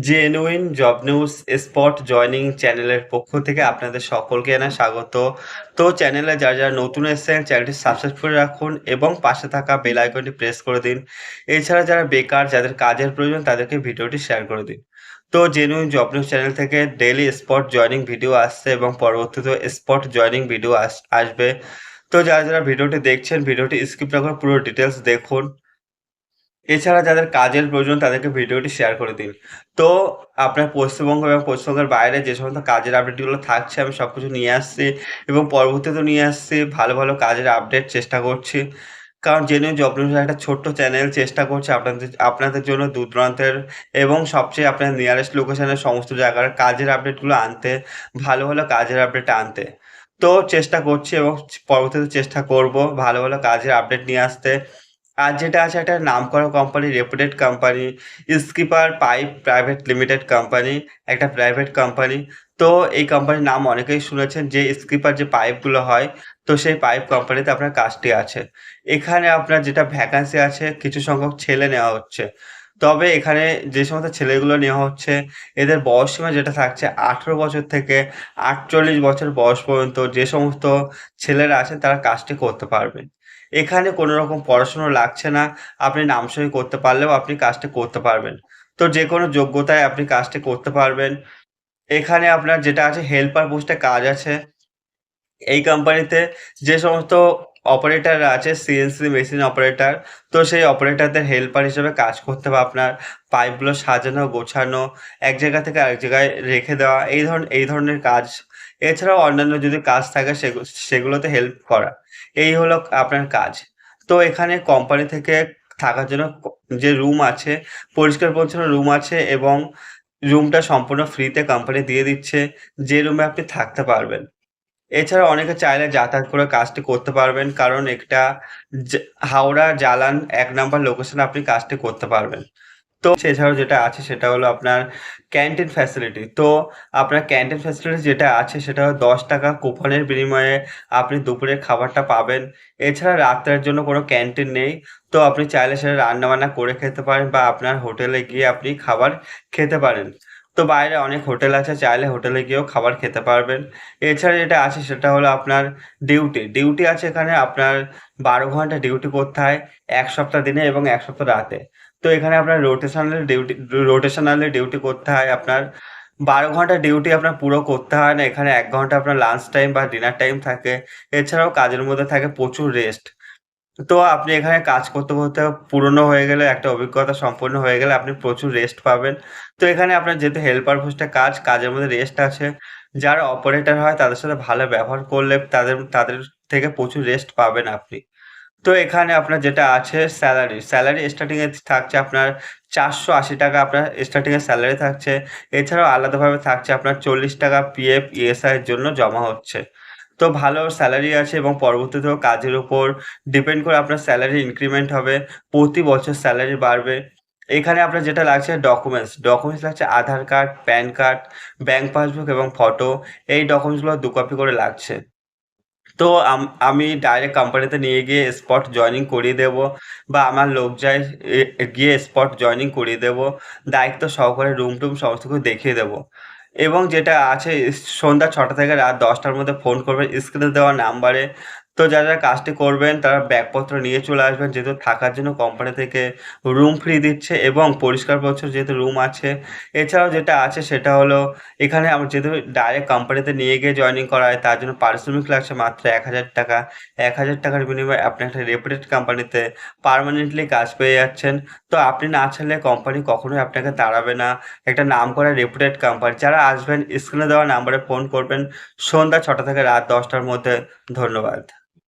Genuine job news spot joining চ্যানেলের পক্ষ থেকে আপনাদের সকলকে জানাই স্বাগত। তো চ্যানেলে যারা যারা নতুন এসেছেন, চ্যানেলটি সাবস্ক্রাইব করে রাখুন এবং পাশে থাকা বেল আইকনটি প্রেস করে দিন। এছাড়া যারা বেকার, যাদের কাজের প্রয়োজন, তাদেরকে ভিডিওটি শেয়ার করে দিন। তো জেনুইন জব নিউজ চ্যানেল থেকে ডেইলি স্পট জয়নিং ভিডিও আসছে এবং পরবর্তীতে স্পট জয়নিং ভিডিও আস- আসবে। তো যারা যারা ভিডিওটি দেখছেন, ভিডিওটি স্কিপ না করে পুরো ডিটেলস দেখুন। এছাড়া যাদের কাজের প্রয়োজন, তাদেরকে ভিডিওটি শেয়ার করে দিন। তো আপনার পশ্চিমবঙ্গ এবং পশ্চিমবঙ্গের বাইরে যে সমস্ত কাজের আপডেটগুলো থাকছে, আমি সব কিছু নিয়ে আসছি এবং পরবর্তীতে নিয়ে আসছি, ভালো ভালো কাজের আপডেট চেষ্টা করছি। কারণ জেনুইন জব নিউজ একটা ছোট্ট চ্যানেল চেষ্টা করছে আপনাদের আপনাদের জন্য দূর দূরান্তের এবং সবচেয়ে আপনার নিয়ারেস্ট লোকেশনের সমস্ত জায়গার কাজের আপডেটগুলো আনতে, ভালো ভালো কাজের আপডেট আনতে। তো চেষ্টা করছি এবং পরবর্তীতে চেষ্টা করব ভালো ভালো কাজের আপডেট নিয়ে আসতে। আর যেটা আছে একটা নামকরা company reputed company Skipper Pipe private limited company একটা প্রাইভেট কোম্পানি তো এই কোম্পানির নাম অনেকেই শুনেছেন যে স্কিপার যে পাইপগুলো হয়, তো সেই পাইপ কোম্পানিতে আপনার কাজটি আছে। এখানে আপনার যেটা ভ্যাকান্সি আছে, কিছু সংখ্যক ছেলে নেওয়া হচ্ছে। তবে এখানে যে সমস্ত ছেলেগুলো নেওয়া হচ্ছে, এদের বয়স সীমা যেটা থাকছে আঠেরো বছর থেকে আটচল্লিশ বছর বয়স পর্যন্ত যে সমস্ত ছেলেরা আছেন তারা কাজটি করতে পারবেন। এখানে কোনো রকম পড়াশুনো লাগছে না। আপনি নাম নামসই করতে পারলেও আপনি কাজটি করতে পারবেন। তো যে কোনো যোগ্যতায় আপনি কাজটি করতে পারবেন। এখানে আপনার যেটা আছে হেল্পার পোস্টে কাজ আছে। এই কোম্পানিতে যে সমস্ত অপারেটররা আছে সিএনসি মেশিন অপারেটর তো সেই অপারেটারদের হেল্পার হিসেবে কাজ করতে হবে আপনার। পাইপগুলো সাজানো, গোছানো, এক জায়গা থেকে আরেক জায়গায় রেখে দেওয়া, এই ধরনের এই ধরনের কাজ এছাড়াও অন্যান্য যদি কাজ থাকে সেগু- সেগুলোতে হেল্প করা। এই হলো আপনার কাজ। তো এখানে কোম্পানি থেকে থাকার জন্য যে রুম আছে, পরিষ্কার পরিচ্ছন্ন রুম আছে এবং রুমটা সম্পূর্ণ ফ্রিতে কোম্পানি দিয়ে দিচ্ছে, যে রুমে আপনি থাকতে পারবেন। এছাড়া অনেকে চাইলে যাতায়াত করে কাজটি করতে পারবেন, কারণ একটা হাওড়া, জালান এক নাম্বার লোকেশনে আপনি কাজটি করতে পারবেন। তো এছাড়াও যেটা আছে সেটা হলো আপনার ক্যান্টিন ফ্যাসিলিটি তো আপনার ক্যান্টিন ফ্যাসিলিটি যেটা আছে সেটা হলো দশ টাকা কুপনের বিনিময়ে আপনি দুপুরের খাবারটা পাবেন। এছাড়া রাত্রের জন্য কোনো ক্যান্টিন নেই। তো আপনি চাইলে সেটা রান্নাবান্না করে খেতে পারেন বা আপনার হোটেলে গিয়ে আপনি খাবার খেতে পারেন। তো বাইরে অনেক হোটেল আছে, চাইলে হোটেলে গিয়েও খাবার খেতে পারবেন। এছাড়া যেটা আছে সেটা হলো আপনার ডিউটি ডিউটি আছে এখানে আপনার বারো ঘণ্টা ডিউটি করতে হয়, এক সপ্তাহ দিনে এবং এক সপ্তাহ রাতে। তো এখানে আপনার রোটেশনাল ডিউটি রোটেশনালি ডিউটি করতে হয় আপনার বারো ঘণ্টা ডিউটি আপনার পুরো করতে হয় না। এখানে এক ঘণ্টা আপনার লাঞ্চ টাইম বা ডিনার টাইম থাকে। এছাড়াও কাজের মধ্যে থাকে প্রচুর রেস্ট তো আপনি এখানে কাজ করতে করতে পুরনো হয়ে গেলে, একটা অভিজ্ঞতা সম্পূর্ণ হয়ে গেলে আপনি প্রচুর রেস্ট পাবেন। তো এখানে আপনার যেহেতু হেল্পার পোস্টে কাজ, কাজের মধ্যে রেস্ট আছে, যারা অপারেটর হয় তাদের সাথে ভালো ব্যবহার করলে তাদের তাদের থেকে প্রচুর রেস্ট পাবেন আপনি। তো এখানে আপনার যেটা আছে স্যালারি স্যালারি স্টার্টিং এ থাকছে আপনার চারশো আশি টাকা আপনার স্টার্টিং এর স্যালারি থাকছে। এছাড়াও আলাদাভাবে থাকছে আপনার চল্লিশ টাকা পিএফ ইএসআই এর জন্য জমা হচ্ছে। তো ভালো স্যালারি আছে এবং পরবর্তীতেও কাজের উপর ডিপেন্ড করে আপনার স্যালারি ইনক্রিমেন্ট হবে, প্রতি বছর স্যালারি বাড়বে। এখানে আপনার যেটা লাগছে ডকুমেন্টস ডকুমেন্টস লাগছে Aadhaar card PAN card bank passbook এবং ফটো এই ডকুমেন্টসগুলো দু কপি করে লাগছে। তো আমি ডাইরেক্ট কোম্পানিতে নিয়ে গিয়ে স্পট জয়নিং করিয়ে দেব বা আমার লোক যায় গিয়ে স্পট জয়নিং করিয়ে দেব। দায়িত্ব সহকারে রুম টুম সমস্ত কিছু দেখিয়ে দেবো। এবং যেটা আছে, সন্ধ্যা ছটা থেকে রাত দশটার মধ্যে ফোন করবে। স্ক্রিনে দেওয়া নাম্বারে তো যারা যারা কাজটি করবেন, তারা ব্যাগপত্র নিয়ে চলে আসবেন, যেহেতু থাকার জন্য কোম্পানি থেকে রুম ফ্রি দিচ্ছে এবং পরিষ্কার পরিচ্ছন্ন যেহেতু রুম আছে। এছাড়াও যেটা আছে সেটা হলো, এখানে আমার যেহেতু ডাইরেক্ট কোম্পানিতে নিয়ে গিয়ে জয়েনিং করা হয়, তার জন্য পারিশ্রমিক লাগছে মাত্র এক হাজার টাকা। এক হাজার টাকার বিনিময়ে আপনি একটা রেপুটেড কোম্পানিতে পার্মানেন্টলি কাজ পেয়ে যাচ্ছেন। তো আপনি না চাইলে কোম্পানি কখনোই আপনাকে তাড়াবে না। একটা নাম করা রেপুটেড কোম্পানি যারা আসবেন স্ক্রিনে দেওয়া নাম্বারে ফোন করবেন। সন্ধ্যা ছটা থেকে রাত দশটার মধ্যে। ধন্যবাদ।